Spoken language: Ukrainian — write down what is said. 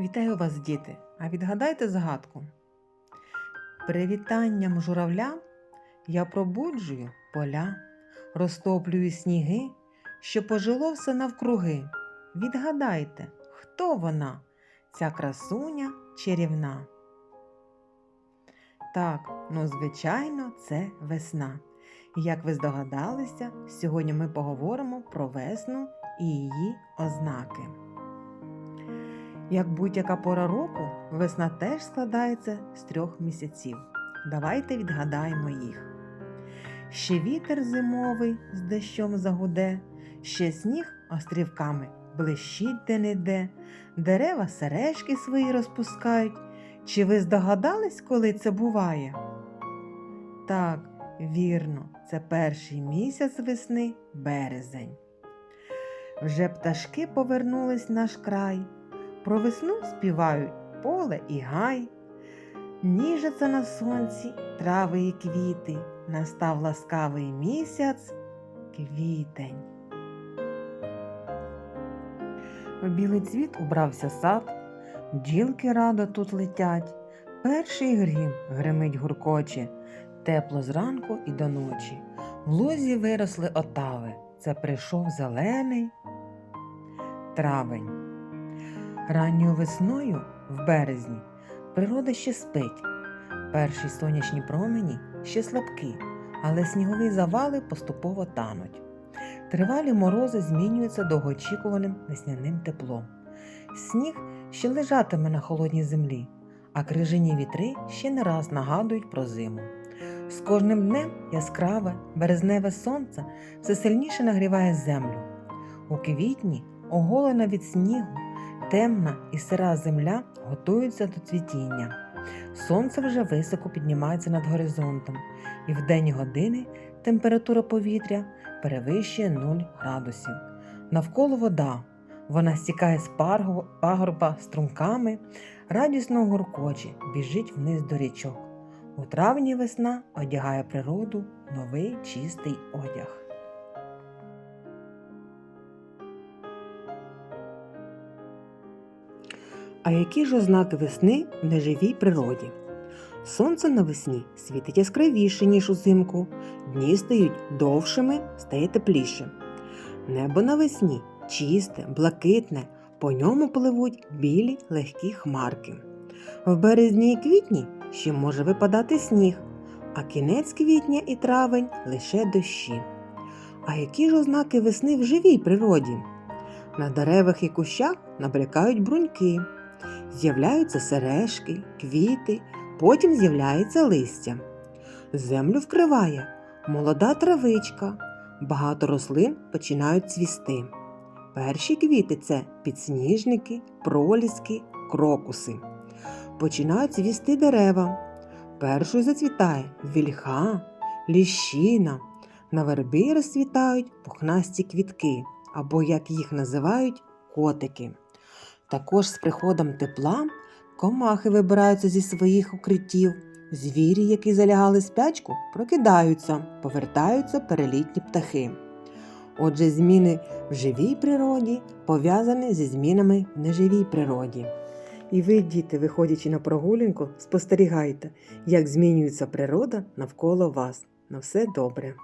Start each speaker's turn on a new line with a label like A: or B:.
A: Вітаю вас, діти! А відгадайте загадку. Привітанням журавля я пробуджую поля, розтоплюю сніги, що пожило все навкруги. Відгадайте, хто вона, ця красуня чарівна? Так, ну звичайно, це весна. І як ви здогадалися, сьогодні ми поговоримо про весну і її ознаки. Як будь-яка пора року, весна теж складається з трьох місяців. Давайте відгадаємо їх. Ще вітер зимовий з дощом загуде, ще сніг острівками блищить де-не-де, дерева сережки свої розпускають. Чи ви здогадались, коли це буває? Так, вірно, це перший місяць весни березень. Вже пташки повернулись в наш край. Про весну співають поле і гай. Ніжаться на сонці трави і квіти, настав ласкавий місяць квітень. В білий цвіт убрався сад, бджілки радо тут летять, перший грім гримить гуркоче, тепло зранку і до ночі. В лузі виросли отави, це прийшов зелений травень. Ранньою весною в березні природа ще спить. Перші сонячні промені ще слабкі, але снігові завали поступово тануть. Тривалі морози змінюються довгоочікуваним весняним теплом. Сніг ще лежатиме на холодній землі, а крижані вітри ще не раз нагадують про зиму. З кожним днем яскраве, березневе сонце все сильніше нагріває землю. У квітні, оголена від снігу, темна і сира земля готується до цвітіння. Сонце вже високо піднімається над горизонтом, і в денні години температура повітря перевищує 0 градусів. Навколо вода. Вона стікає з пагорба струмками, радісно гуркоче, біжить вниз до річок. У травні весна одягає природу новий чистий одяг. А які ж ознаки весни в неживій природі? Сонце навесні світить яскравіше, ніж узимку, дні стають довшими, стає тепліше. Небо навесні чисте, блакитне, по ньому пливуть білі легкі хмарки. В березні і квітні ще може випадати сніг, а кінець квітня і травень лише дощі. А які ж ознаки весни в живій природі? На деревах і кущах набрякають бруньки, з'являються сережки, квіти, потім з'являється листя. Землю вкриває молода травичка, багато рослин починають цвісти. Перші квіти це підсніжники, проліски, крокуси. Починають цвісти дерева. Першою зацвітає вільха, ліщина. На вербі розцвітають пухнасті квітки, або, як їх називають, котики. Також з приходом тепла комахи вибираються зі своїх укриттів. Звірі, які залягали спячку, прокидаються, повертаються перелітні птахи. Отже, зміни в живій природі пов'язані зі змінами в неживій природі. І ви, діти, виходячи на прогулянку, спостерігайте, як змінюється природа навколо вас. На все добре.